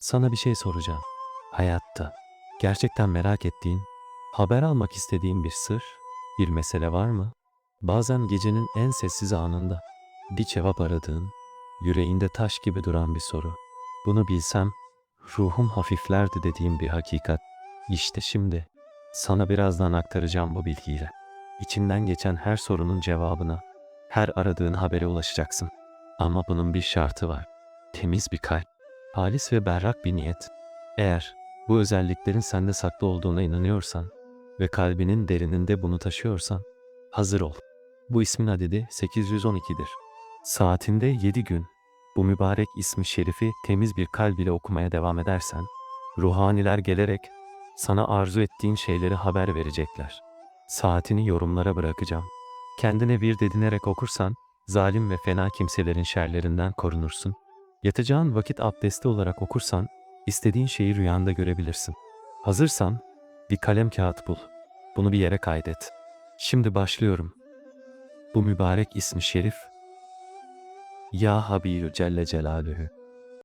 Sana bir şey soracağım. Hayatta gerçekten merak ettiğin, haber almak istediğin bir sır, bir mesele var mı? Bazen gecenin en sessiz anında bir cevap aradığın, yüreğinde taş gibi duran bir soru. Bunu bilsem ruhum hafiflerdi dediğim bir hakikat. İşte şimdi sana birazdan aktaracağım bu bilgiyle. İçinden geçen her sorunun cevabına, her aradığın habere ulaşacaksın. Ama bunun bir şartı var. Temiz bir kalp, halis ve berrak bir niyet. Eğer bu özelliklerin sende saklı olduğuna inanıyorsan ve kalbinin derininde bunu taşıyorsan, hazır ol. Bu ismin adedi 812'dir. Saatinde 7 gün bu mübarek ismi şerifi temiz bir kalb ile okumaya devam edersen, ruhaniler gelerek sana arzu ettiğin şeyleri haber verecekler. Saatini yorumlara bırakacağım. Kendine bir dedinerek okursan, zalim ve fena kimselerin şerlerinden korunursun. Yatacağın vakit abdesti olarak okursan, istediğin şeyi rüyanda görebilirsin. Hazırsan, bir kalem kağıt bul. Bunu bir yere kaydet. Şimdi başlıyorum. Bu mübarek ismi şerif, Ya Habiyü Celle Celaluhu.